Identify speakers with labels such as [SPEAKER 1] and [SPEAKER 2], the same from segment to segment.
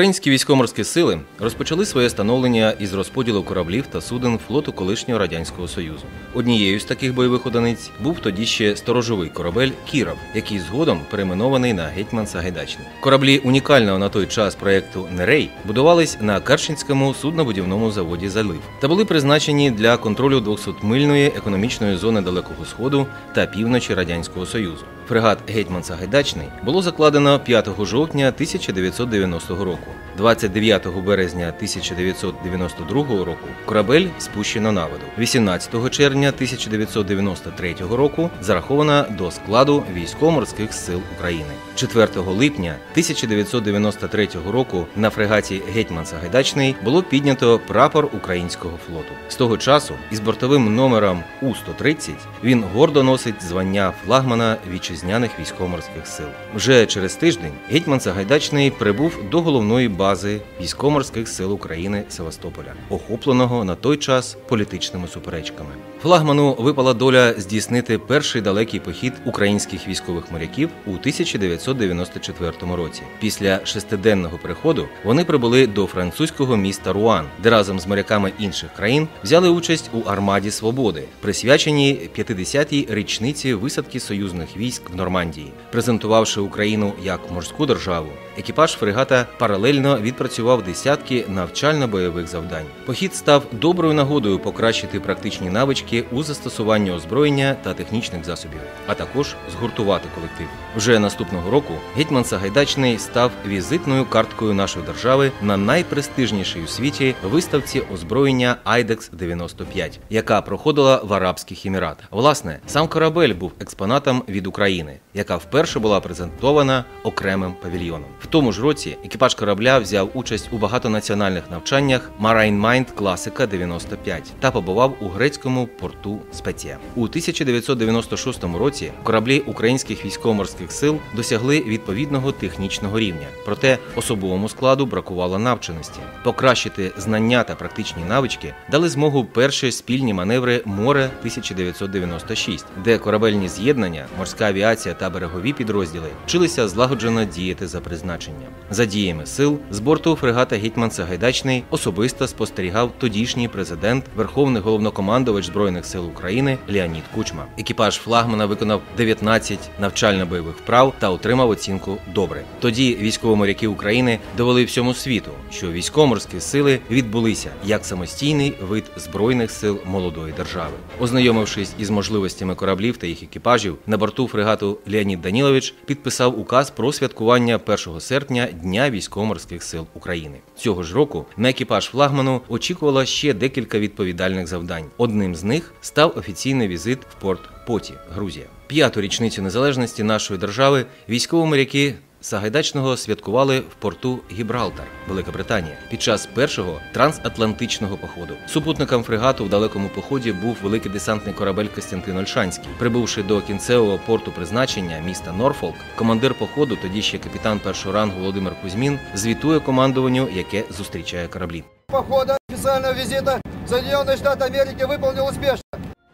[SPEAKER 1] Українські військово-морські сили розпочали своє становлення із розподілу кораблів та суден флоту колишнього радянського союзу. Однією з таких бойових одиниць був тоді ще сторожовий корабель Кіров, який згодом перейменований на гетьман Сагайдачний. Кораблі унікального на той час проєкту Нерей будувались на Керченському суднобудівному заводі Залив та були призначені для контролю 200-мильної економічної зони Далекого Сходу та півночі радянського союзу. Фрегат Гетьман Сагайдачний було закладено 5 жовтня 1990 року. 29 березня 1992 року корабель спущено на воду. 18 червня 1993 року зарахована до складу військово-морських сил України. 4 липня 1993 року на фрегаті Гетьман Сагайдачний було піднято прапор українського флоту. З того часу із бортовим номером У-130 він гордо носить звання флагмана вітчизняних військово-морських сил. Вже через тиждень Гетьман Сагайдачний прибув до головної бази військово-морських сил України Севастополя, охопленого на той час політичними суперечками. Флагману випала доля здійснити перший далекий похід українських військових моряків у 1994 році. Після шестиденного приходу вони прибули до французького міста Руан, де разом з моряками інших країн взяли участь у армаді свободи, присвяченій 50-й річниці висадки союзних військ в Нормандії, презентувавши Україну як морську державу. Екіпаж фрегата паралельно відпрацював десятки навчально-бойових завдань. Похід став доброю нагодою покращити практичні навички у застосуванні озброєння та технічних засобів, а також згуртувати колектив. Вже наступного року гетьман Сагайдачний став візитною карткою нашої держави на найпрестижнішій у світі виставці озброєння Айдекс 95 яка проходила в Арабських Еміратах. Власне, сам корабель був експонатом від України, яка вперше була презентована окремим павільйоном. В тому ж році екіпаж корабля взяв участь у багатонаціональних навчаннях Marine Mind Класика 95 та побував у грецькому порту Спеція. У 1996 році кораблі українських військово-морських сил досягли відповідного технічного рівня, проте особовому складу бракувало навченості. Покращити знання та практичні навички дали змогу перші спільні маневри море 1996, де корабельні з'єднання, морська та берегові підрозділи вчилися злагоджено діяти за призначенням. За діями сил з борту фрегата Гетьман Сагайдачний особисто спостерігав тодішній президент, верховний головнокомандувач збройних сил України Леонід Кучма. Екіпаж флагмана виконав 19 навчально-бойових вправ та отримав оцінку добре. Тоді військово-моряки України довели всьому світу, що військово-морські сили відбулися як самостійний вид збройних сил молодої держави. Ознайомившись із можливостями кораблів та їх екіпажів, на борту фрегату Леонід Данілович підписав указ про святкування 1 серпня Дня військово-морських сил України. Цього ж року на екіпаж флагману очікувало ще декілька відповідальних завдань. Одним з них став офіційний візит в порт Поті, Грузія. П'яту річницю незалежності нашої держави військово-моряки Сагайдачного святкували в порту Гібралтар, Велика Британія, під час першого трансатлантичного походу. Супутником фрегату в далекому поході був великий десантний корабель Костянтин Ольшанський. Прибувши до кінцевого порту призначення міста Норфолк, командир походу, тоді ще капітан першого рангу Володимир Кузьмін, звітує командуванню, яке зустрічає кораблі.
[SPEAKER 2] похода официального визита Соединенные Штаты Америки выполнил успешно.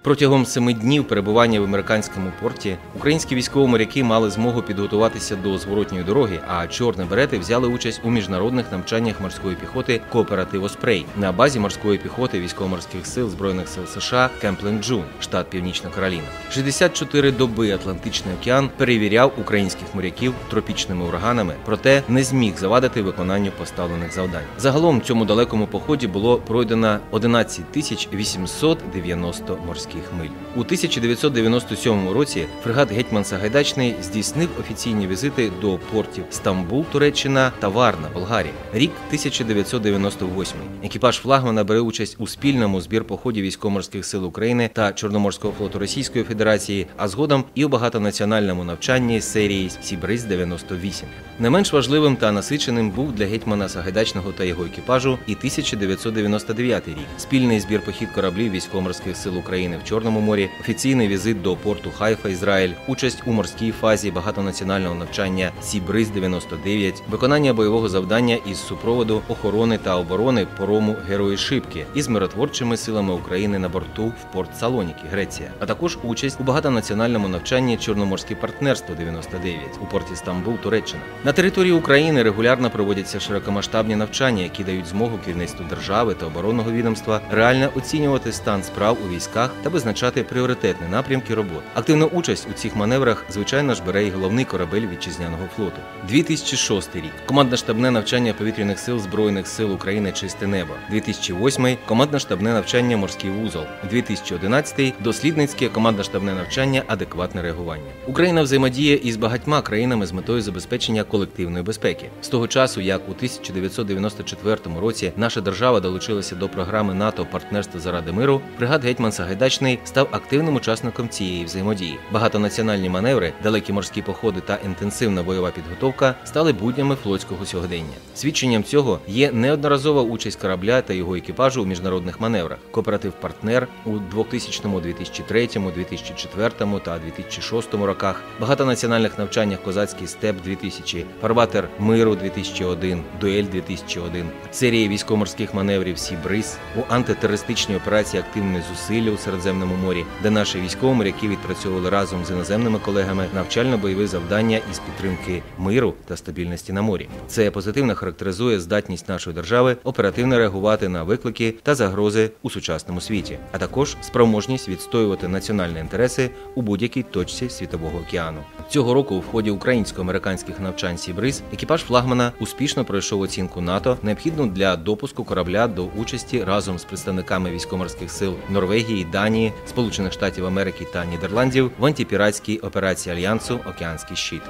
[SPEAKER 1] Протягом семи днів перебування в американському порті українські військово-моряки мали змогу підготуватися до зворотньої дороги, а чорні берети взяли участь у міжнародних навчаннях морської піхоти кооператив Оспрей на базі морської піхоти військово-морських сил збройних сил США Кемплен Джун, штат Північна Кароліна. 64 доби Атлантичний океан перевіряв українських моряків тропічними ураганами, проте не зміг завадити виконанню поставлених завдань. Загалом в цьому далекому поході було пройдено 11 тисяч 890 морських миль. У 1997 році фрегат Гетьман Сагайдачний здійснив офіційні візити до портів Стамбул, Туреччина та Варна, Болгарія. Рік 1998. Екіпаж флагмана бере участь у спільному збір поході військово-морських сил України та Чорноморського флоту Російської Федерації, а згодом і у багатонаціональному навчанні серії Сібриз 98 Не менш важливим та насиченим був для гетьмана Сагайдачного та його екіпажу і 1999 рік. Спільний збір похід кораблів військово-морських сил України в Чорному морі, офіційний візит до порту Хайфа, Ізраїль, участь у морській фазі багатонаціонального навчання Сібриз 99, виконання бойового завдання із супроводу охорони та оборони порому Герої Шипки із миротворчими силами України на борту в порт Салоніки, Греція, а також участь у багатонаціональному навчанні Чорноморське партнерство 99 у порті Стамбул, Туреччина. На території України регулярно проводяться широкомасштабні навчання, які дають змогу керівництву держави та оборонного відомства реально оцінювати стан справ у військах та визначати пріоритетні напрямки робот. Активну участь у цих маневрах, звичайно ж, бере і головний корабель вітчизняного флоту. 2006 рік командно-штабне навчання повітряних сил збройних сил України Чисте небо. 2008 командно-штабне навчання Морський вузол. 2011 дослідницьке командно-штабне навчання Адекватне реагування. Україна взаємодіє із багатьма країнами з метою забезпечення колективної безпеки. З того часу, як у 1994 році наша держава долучилася до програми НАТО Партнерство заради миру, бригад Гетьман Сагайдачний став активним учасником цієї взаємодії. Багатонаціональні маневри, далекі морські походи та інтенсивна бойова підготовка стали буднями флотського сьогодення. Свідченням цього є неодноразова участь корабля та його екіпажу у міжнародних маневрах. Кооператив партнер у 2000, 2003, 2004 та 2006 роках, багатонаціональних навчаннях Козацький степ 2000, Фарватер миру 2001, Дуель 2001, серії військово-морських маневрів Сібриз, у антитерористичній операції Активне зусилля у Середземному морі, де наші військово-моряки відпрацьовували разом з іноземними колегами навчально-бойові завдання із підтримки миру та стабільності на морі. Це позитивно характеризує здатність нашої держави оперативно реагувати на виклики та загрози у сучасному світі, а також спроможність відстоювати національні інтереси у будь-якій точці світового океану. Цього року, в ході українсько-американських навчань Сібриз, екіпаж флагмана успішно пройшов оцінку НАТО, необхідну для допуску корабля до участі разом з представниками військово-морських сил Норвегії, Данії, Сполучених Штатів Америки та Нідерландів в антипіратській операції альянсу Океанський щит.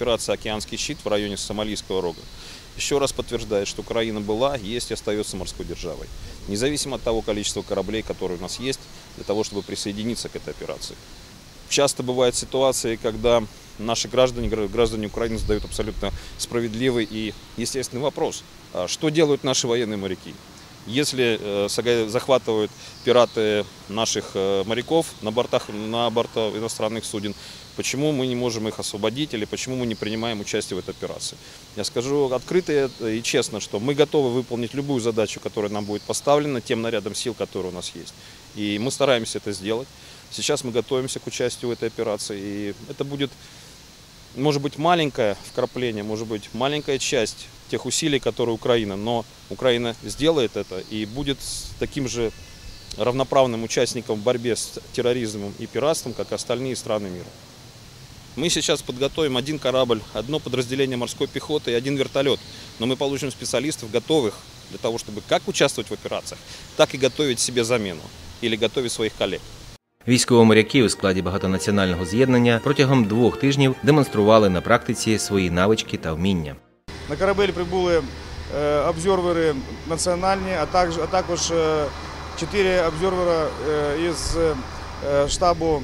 [SPEAKER 3] Операция «Океанский щит» в районе Сомалийского рога еще раз подтверждает, что Украина была, есть и остается морской державой. Независимо от того количества кораблей, которые у нас есть, для того, чтобы присоединиться к этой операции. Часто бывают ситуации, когда наши граждане, гра- граждане Украины задают абсолютно справедливый и естественный вопрос. А Что делают наши военные моряки? Если э, захватывают пираты наших э, моряков на бортах на бортах иностранных суден, почему мы не можем их освободить или почему мы не принимаем участие в этой операции? Я скажу открыто и честно, что мы готовы выполнить любую задачу, которая нам будет поставлена тем нарядом сил, который у нас есть. И мы стараемся это сделать. Сейчас мы готовимся к участию в этой операции, и это будет может быть маленькое вкрапление, может быть маленькая часть тех усилий, которые Украина, но Украина сделает это и будет таким же равноправным участником в борьбе с терроризмом и пиратством, как и остальные страны мира. Мы сейчас подготовим один корабль, одно подразделение морской пехоты и один вертолет, но мы получим специалистов, готовых для того, чтобы как участвовать в операциях, так и готовить себе замену или готовить своих коллег.
[SPEAKER 1] Військово-моряки у складі багатонаціонального з'єднання протягом двох тижнів демонстрували на практиці свої навички та вміння.
[SPEAKER 4] На корабель прибули е, обзорвери національні, а також, а також е, чотири обзорвера із е, штабу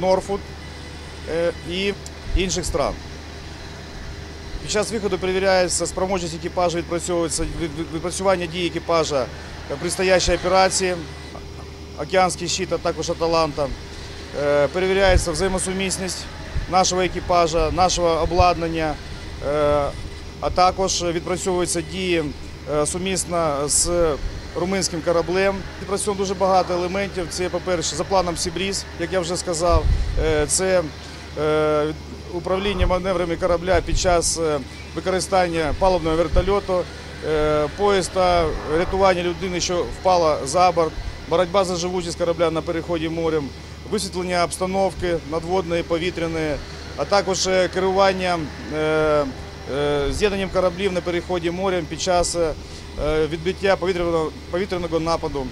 [SPEAKER 4] Норфуд і інших стран. Під час виходу перевіряється спроможність екіпажу, відпрацьовується від- від- відпрацювання дій екіпажа при стоящій операції, океанський щит, а також Аталанта. Е, Перевіряється взаємосумісність нашого екіпажа, нашого обладнання, е, а також відпрацьовуються дії е, сумісно з румунським кораблем. Відпрацьовуємо дуже багато елементів. Це, по-перше, за планом Сібріз, як я вже сказав, це управління маневрами корабля під час використання паливного вертольоту, поїзд та рятування людини, що впала за борт, боротьба за живучість корабля на переході морем, висвітлення обстановки надводної, повітряної, а також е, керування е, е, з'єднанням кораблів на переході морем під час відбиття повітряного нападу,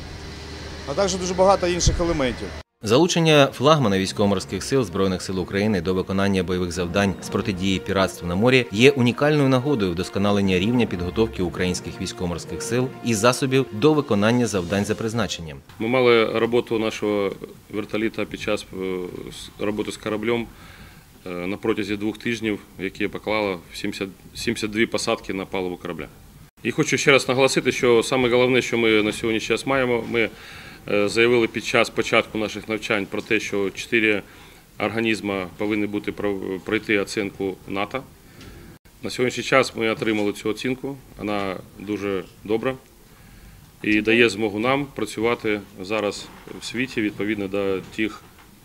[SPEAKER 4] а також дуже багато інших елементів.
[SPEAKER 1] Залучення флагмана військово-морських сил збройних сил України до виконання бойових завдань з протидії піратству на морі є унікальною нагодою вдосконалення рівня підготовки українських військово-морських сил і засобів до виконання завдань за призначенням.
[SPEAKER 5] Ми мали роботу нашого вертоліта під час е, роботи з кораблем е, на протязі двох тижнів, які поклало 70, 72 посадки на палубу корабля. І хочу ще раз наголосити, що саме головне, що ми на сьогодні час маємо, ми заявили під час початку наших навчань про те, що чотири організми повинні бути пройти оцінку НАТО. На сьогоднішній час ми отримали цю оцінку. Вона дуже добра і дає змогу нам працювати зараз в світі відповідно до тих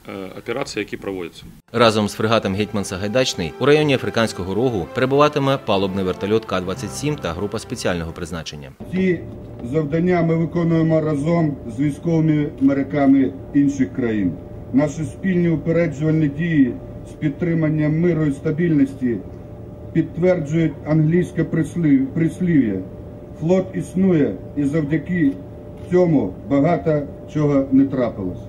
[SPEAKER 5] е, операцій, які проводяться.
[SPEAKER 1] Разом з фрегатом Гетьман Сагайдачний у районі Африканського рогу перебуватиме палубний вертольот К-27 та група спеціального призначення.
[SPEAKER 6] Ці завдання ми виконуємо разом з військовими моряками інших країн. Наші спільні упереджувальні дії з підтриманням миру і стабільності підтверджують англійське прислів- прислів'я. Флот існує і завдяки цьому багато чого не трапилось.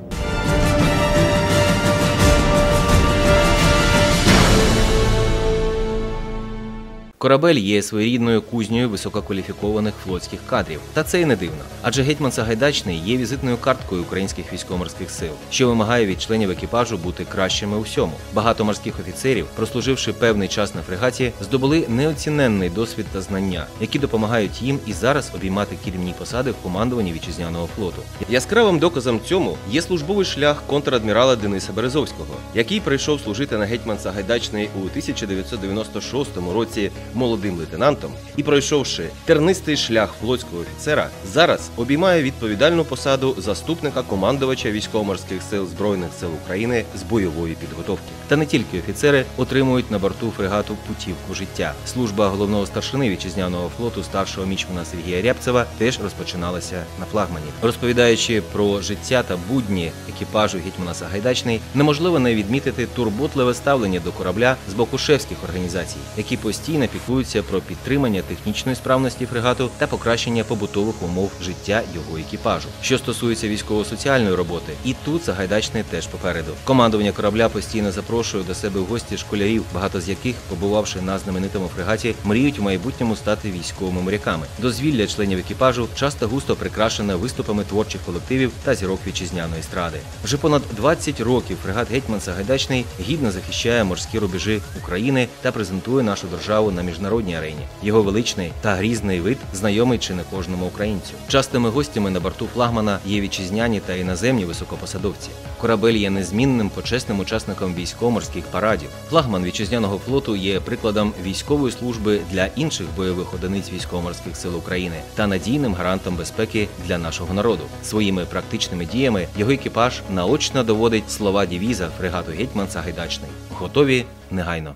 [SPEAKER 1] Корабель є своєрідною кузнею висококваліфікованих флотських кадрів. Та це й не дивно. Адже гетьман Сагайдачний є візитною карткою українських військово-морських сил, що вимагає від членів екіпажу бути кращими у всьому. Багато морських офіцерів, прослуживши певний час на фрегаті, здобули неоціненний досвід та знання, які допомагають їм і зараз обіймати керівні посади в командуванні вітчизняного флоту. Яскравим доказом цьому є службовий шлях контрадмірала Дениса Березовського, який прийшов служити на гетьман Сагайдачний у 1996 році молодим лейтенантом і пройшовши тернистий шлях флотського офіцера, зараз обіймає відповідальну посаду заступника командувача військово-морських сил збройних сил України з бойової підготовки. Та не тільки офіцери отримують на борту фрегату путівку життя. Служба головного старшини вітчизняного флоту старшого мічмана Сергія Рябцева теж розпочиналася на флагмані. Розповідаючи про життя та будні екіпажу гетьмана Сагайдачний, неможливо не відмітити турботливе ставлення до корабля з боку шефських організацій, які постійно піклуються про підтримання технічної справності фрегату та покращення побутових умов життя його екіпажу. Що стосується військово-соціальної роботи, і тут Сагайдачний теж попереду. Командування корабля постійно запрошує до себе в гості школярів, багато з яких, побувавши на знаменитому фрегаті, мріють в майбутньому стати військовими моряками. Дозвілля членів екіпажу часто густо прикрашене виступами творчих колективів та зірок вітчизняної естради. Вже понад 20 років фрегат Гетьман Сагайдачний гідно захищає морські рубежі України та презентує нашу державу на міжнародній арені. Його величний та грізний вид знайомий чи не кожному українцю. Частими гостями на борту флагмана є вітчизняні та іноземні високопосадовці. Корабель є незмінним почесним учасником військово-морських парадів. Флагман вітчизняного флоту є прикладом військової служби для інших бойових одиниць військово-морських сил України та надійним гарантом безпеки для нашого народу. Своїми практичними діями його екіпаж наочно доводить слова дівіза фрегату Гетьман Сагайдачний. Готові негайно.